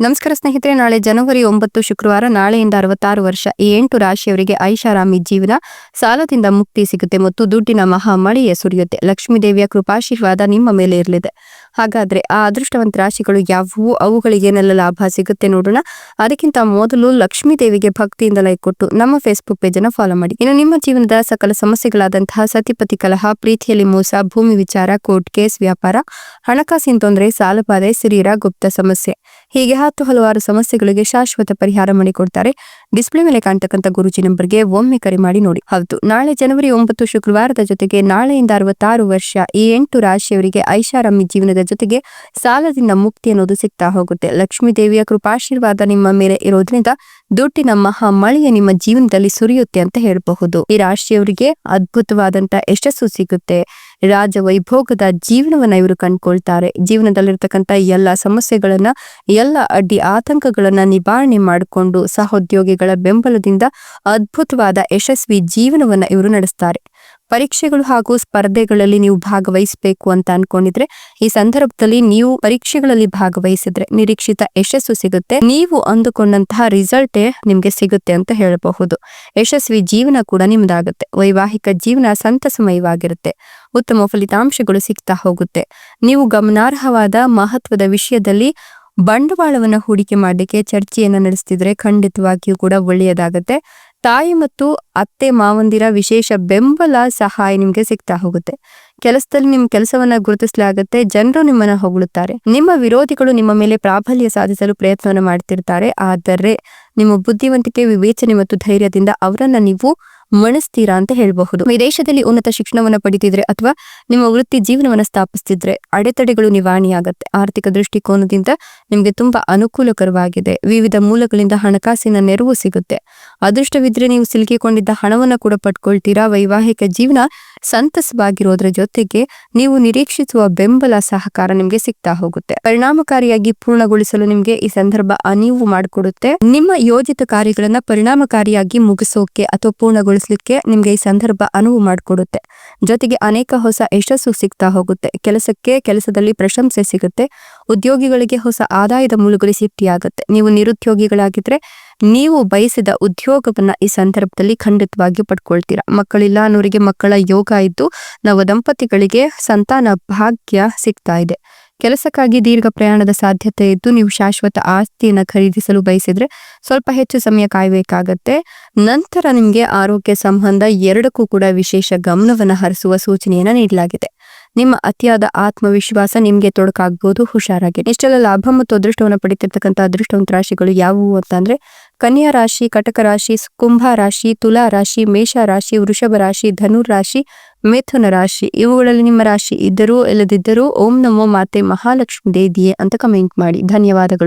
ನಮಸ್ಕಾರ ಸ್ನೇಹಿತರೆ, ನಾಳೆ ಜನವರಿ ಒಂಬತ್ತು, ಶುಕ್ರವಾರ, ನಾಳೆಯಿಂದ ಅರವತ್ತಾರು ವರ್ಷ, ಈ ಎಂಟು ರಾಶಿಯವರಿಗೆ ಐಷಾರಾಮಿ ಜೀವನ ಸಾಲದಿಂದ ಮುಕ್ತಿ ಸಿಗುತ್ತೆ ಮತ್ತು ದುಡ್ಡಿನ ಮಹಾ ಮಳೆಯ ಸುರಿಯುತ್ತೆ ಲಕ್ಷ್ಮೀ ದೇವಿಯ ಕೃಪಾಶೀರ್ವಾದ ನಿಮ್ಮ ಮೇಲೆ ಇರಲಿದೆ. ಹಾಗಾದ್ರೆ ಆ ಅದೃಷ್ಟವಂತ ರಾಶಿಗಳು ಯಾವುವು? ಅವುಗಳಿಗೆ ಏನೆಲ್ಲ ಲಾಭ ಸಿಗುತ್ತೆ ನೋಡೋಣ. ಅದಕ್ಕಿಂತ ಮೊದಲು ಲಕ್ಷ್ಮೀ ದೇವಿಗೆ ಭಕ್ತಿಯಿಂದ ಲೈಕ್ ಕೊಟ್ಟು ನಮ್ಮ ಫೇಸ್ಬುಕ್ ಪೇಜ್ ಅನ್ನು ಫಾಲೋ ಮಾಡಿ. ಇನ್ನು ನಿಮ್ಮ ಜೀವನದ ಸಕಲ ಸಮಸ್ಯೆಗಳಾದಂತಹ ಸತಿಪತಿ ಕಲಹ, ಪ್ರೀತಿಯಲ್ಲಿ ಮೋಸ, ಭೂಮಿ ವಿಚಾರ ಕೋರ್ಟ್ ಕೇಸ್ ವ್ಯಾಪಾರ, ಹಣಕಾಸಿನ ತೊಂದರೆ, ಸಾಲಬಾಧೆ, ಸಿರಿಯರ, ಗುಪ್ತ ಸಮಸ್ಯೆ ಹೀಗೆ ಹತ್ತು ಹಲವಾರು ಸಮಸ್ಯೆಗಳಿಗೆ ಶಾಶ್ವತ ಪರಿಹಾರ ಮಾಡಿಕೊಡ್ತಾರೆ. ಡಿಸ್ಪ್ಲೇ ಮೇಲೆ ಕಾಣ್ತಕ್ಕಂಥ ಗುರುಜಿ ನಂಬರ್ಗೆ ಒಮ್ಮೆ ಕರೆ ಮಾಡಿ ನೋಡಿ. ಹೌದು, ನಾಳೆ ಜನವರಿ ಒಂಬತ್ತು ಶುಕ್ರವಾರದ ಜೊತೆಗೆ ನಾಳೆಯಿಂದ ಅರವತ್ತಾರು ವರ್ಷ ಈ ಎಂಟು ರಾಶಿಯವರಿಗೆ ಐಷಾರಾಮಿ ಜೀವನದ ಜೊತೆಗೆ ಸಾಲದಿಂದ ಮುಕ್ತಿ ಅನ್ನೋದು ಸಿಗ್ತಾ ಹೋಗುತ್ತೆ. ಲಕ್ಷ್ಮೀ ದೇವಿಯ ಕೃಪಾಶೀರ್ವಾದ ನಿಮ್ಮ ಮೇಲೆ ಇರೋದ್ರಿಂದ ದುಡ್ಡಿನ ಮಹಾ ಮಳೆಯ ನಿಮ್ಮ ಜೀವನದಲ್ಲಿ ಸುರಿಯುತ್ತೆ ಅಂತ ಹೇಳಬಹುದು. ಈ ರಾಶಿಯವರಿಗೆ ಅದ್ಭುತವಾದಂತಹ ಯಶಸ್ಸು ಸಿಗುತ್ತೆ. ರಾಜ ವೈಭೋಗದ ಜೀವನವನ್ನ ಇವರು ಕಂಡ್ಕೊಳ್ತಾರೆ. ಜೀವನದಲ್ಲಿರ್ತಕ್ಕಂಥ ಎಲ್ಲ ಸಮಸ್ಯೆಗಳನ್ನ, ಎಲ್ಲ ಅಡ್ಡಿ ಆತಂಕಗಳನ್ನ ನಿವಾರಣೆ ಮಾಡಿಕೊಂಡು ಸಹೋದ್ಯೋಗಿಗಳ ಬೆಂಬಲದಿಂದ ಅದ್ಭುತವಾದ ಯಶಸ್ವಿ ಜೀವನವನ್ನ ಇವರು ನಡೆಸ್ತಾರೆ. ಪರೀಕ್ಷೆಗಳು ಹಾಗೂ ಸ್ಪರ್ಧೆಗಳಲ್ಲಿ ನೀವು ಭಾಗವಹಿಸಬೇಕು ಅಂತ ಅನ್ಕೊಂಡಿದ್ರೆ, ಈ ಸಂದರ್ಭದಲ್ಲಿ ನೀವು ಪರೀಕ್ಷೆಗಳಲ್ಲಿ ಭಾಗವಹಿಸಿದ್ರೆ ನಿರೀಕ್ಷಿತ ಯಶಸ್ಸು ಸಿಗುತ್ತೆ. ನೀವು ಅಂದುಕೊಂಡಂತಹ ರಿಸಲ್ಟ್ ನಿಮ್ಗೆ ಸಿಗುತ್ತೆ ಅಂತ ಹೇಳಬಹುದು. ಯಶಸ್ವಿ ಜೀವನ ಕೂಡ ನಿಮ್ದಾಗುತ್ತೆ. ವೈವಾಹಿಕ ಜೀವನ ಸಂತಸಮಯವಾಗಿರುತ್ತೆ. ಉತ್ತಮ ಫಲಿತಾಂಶಗಳು ಸಿಗ್ತಾ ಹೋಗುತ್ತೆ. ನೀವು ಗಮನಾರ್ಹವಾದ ಮಹತ್ವದ ವಿಷಯದಲ್ಲಿ ಬಂಡವಾಳವನ್ನ ಹೂಡಿಕೆ ಮಾಡಲಿಕ್ಕೆ ಚರ್ಚೆಯನ್ನ ನಡೆಸ್ತಿದ್ರೆ ಖಂಡಿತವಾಗಿಯೂ ಕೂಡ ಒಳ್ಳೆಯದಾಗತ್ತೆ. ತಾಯಿ ಮತ್ತು ಅತ್ತೆ ಮಾವಂದಿರ ವಿಶೇಷ ಬೆಂಬಲ ಸಹಾಯ ನಿಮ್ಗೆ ಸಿಗ್ತಾ ಹೋಗುತ್ತೆ. ಕೆಲಸದಲ್ಲಿ ನಿಮ್ ಕೆಲಸವನ್ನ ಗುರುತಿಸಲಾಗುತ್ತೆ, ಜನರು ನಿಮ್ಮನ್ನ ಹೊಗಳುತ್ತಾರೆ. ನಿಮ್ಮ ವಿರೋಧಿಗಳು ನಿಮ್ಮ ಮೇಲೆ ಪ್ರಾಬಲ್ಯ ಸಾಧಿಸಲು ಪ್ರಯತ್ನವನ್ನು ಮಾಡ್ತಿರ್ತಾರೆ. ಆದರೆ, ನಿಮ್ಮ ಬುದ್ಧಿವಂತಿಕೆ, ವಿವೇಚನೆ ಮತ್ತು ಧೈರ್ಯದಿಂದ ಅವರನ್ನ ನೀವು ಮಣಿಸ್ತೀರಾ ಅಂತ ಹೇಳಬಹುದು. ವಿದೇಶದಲ್ಲಿ ಉನ್ನತ ಶಿಕ್ಷಣವನ್ನ ಪಡಿತಿದ್ರೆ ಅಥವಾ ನಿಮ್ಮ ವೃತ್ತಿ ಜೀವನವನ್ನ ಸ್ಥಾಪಿಸ್ತಿದ್ರೆ ಅಡೆತಡೆಗಳು ನಿವಾರಣೆಯಾಗುತ್ತೆ ಆರ್ಥಿಕ ದೃಷ್ಟಿಕೋನದಿಂದ ನಿಮಗೆ ತುಂಬಾ ಅನುಕೂಲಕರವಾಗಿದೆ. ವಿವಿಧ ಮೂಲಗಳಿಂದ ಹಣಕಾಸಿನ ನೆರವು ಸಿಗುತ್ತೆ. ಅದೃಷ್ಟವಿದ್ರೆ ನೀವು ಸಿಲುಕಿಕೊಂಡಿದ್ದ ಹಣವನ್ನ ಕೂಡ ಪಡ್ಕೊಳ್ತೀರಾ? ವೈವಾಹಿಕ ಜೀವನ ಸಂತಸವಾಗಿರೋದ್ರ ಜೊತೆಗೆ ನೀವು ನಿರೀಕ್ಷಿಸುವ ಬೆಂಬಲ ಸಹಕಾರ ನಿಮ್ಗೆ ಸಿಗ್ತಾ ಹೋಗುತ್ತೆ. ಪರಿಣಾಮಕಾರಿಯಾಗಿ ಪೂರ್ಣಗೊಳಿಸಲು ನಿಮ್ಗೆ ಈ ಸಂದರ್ಭ ಅನಿವು ಮಾಡಿಕೊಡುತ್ತೆ. ನಿಮ್ಮ ಯೋಜಿತ ಕಾರ್ಯಗಳನ್ನ ಪರಿಣಾಮಕಾರಿಯಾಗಿ ಮುಗಿಸೋಕೆ ಅಥವಾ ಪೂರ್ಣಗೊಳಿಸಲಿಕ್ಕೆ ನಿಮಗೆ ಈ ಸಂದರ್ಭ ಅನುವು ಮಾಡಿಕೊಡುತ್ತೆ. ಜೊತೆಗೆ ಅನೇಕ ಹೊಸ ಯಶಸ್ಸು ಸಿಗ್ತಾ ಹೋಗುತ್ತೆ. ಕೆಲಸಕ್ಕೆ, ಕೆಲಸದಲ್ಲಿ ಪ್ರಶಂಸೆ ಸಿಗುತ್ತೆ. ಉದ್ಯೋಗಿಗಳಿಗೆ ಹೊಸ ಆದಾಯದ ಮೂಲಗಳು ಸೃಷ್ಟಿಯಾಗುತ್ತೆ ನೀವು ನಿರುದ್ಯೋಗಿಗಳಾಗಿದ್ರೆ ನೀವು ಬಯಸಿದ ಉದ್ಯೋಗವನ್ನ ಈ ಸಂದರ್ಭದಲ್ಲಿ ಖಂಡಿತವಾಗಿ ಪಡ್ಕೊಳ್ತೀರಾ. ಮಕ್ಕಳಿಲ್ಲ ಅನ್ನೋರಿಗೆ ಮಕ್ಕಳ ಯೋಗ ಇದ್ದು, ನವ ದಂಪತಿಗಳಿಗೆ ಸಂತಾನ ಭಾಗ್ಯ ಸಿಗ್ತಾ ಇದೆ. ಕೆಲಸಕ್ಕಾಗಿ ದೀರ್ಘ ಪ್ರಯಾಣದ ಸಾಧ್ಯತೆ ಇದ್ದು, ನೀವು ಶಾಶ್ವತ ಆಸ್ತಿಯನ್ನು ಖರೀದಿಸಲು ಬಯಸಿದ್ರೆ ಸ್ವಲ್ಪ ಹೆಚ್ಚು ಸಮಯ ಕಾಯಬೇಕಾಗತ್ತೆ. ನಂತರ ನಿಮಗೆ ಆರೋಗ್ಯ ಸಂಬಂಧ ಎರಡಕ್ಕೂ ಕೂಡ ವಿಶೇಷ ಗಮನವನ್ನು ಹರಿಸುವ ಸೂಚನೆಯನ್ನು ನೀಡಲಾಗಿದೆ. ನಿಮ್ಮ ಅತಿಯಾದ ಆತ್ಮವಿಶ್ವಾಸ ನಿಮಗೆ ತೊಡಕಾಗ್ಬೋದು, ಹುಷಾರಾಗಿ. ಇಷ್ಟೆಲ್ಲ ಲಾಭ ಮತ್ತು ಅದೃಷ್ಟವನ್ನು ಪಡಿತಿರ್ತಕ್ಕಂಥ ಅದೃಷ್ಟವಂತ ರಾಶಿಗಳು ಯಾವುವು ಅಂತಂದ್ರೆ ಕನ್ಯಾ ರಾಶಿ, ಕಟಕ ರಾಶಿ, ಕುಂಭ ರಾಶಿ, ತುಲಾ ರಾಶಿ, ಮೇಷ ರಾಶಿ, ವೃಷಭ ರಾಶಿ, ಧನುರ್ ರಾಶಿ, ಮಿಥುನ ರಾಶಿ. ಇವುಗಳಲ್ಲಿ ನಿಮ್ಮ ರಾಶಿ ಇದ್ದರೂ ಇಲ್ಲದಿದ್ದರೂ ಓಂ ನಮೋ ಮಾತೆ ಮಹಾಲಕ್ಷ್ಮಿ ದೇವಿಯೇ ಅಂತ ಕಮೆಂಟ್ ಮಾಡಿ. ಧನ್ಯವಾದಗಳು.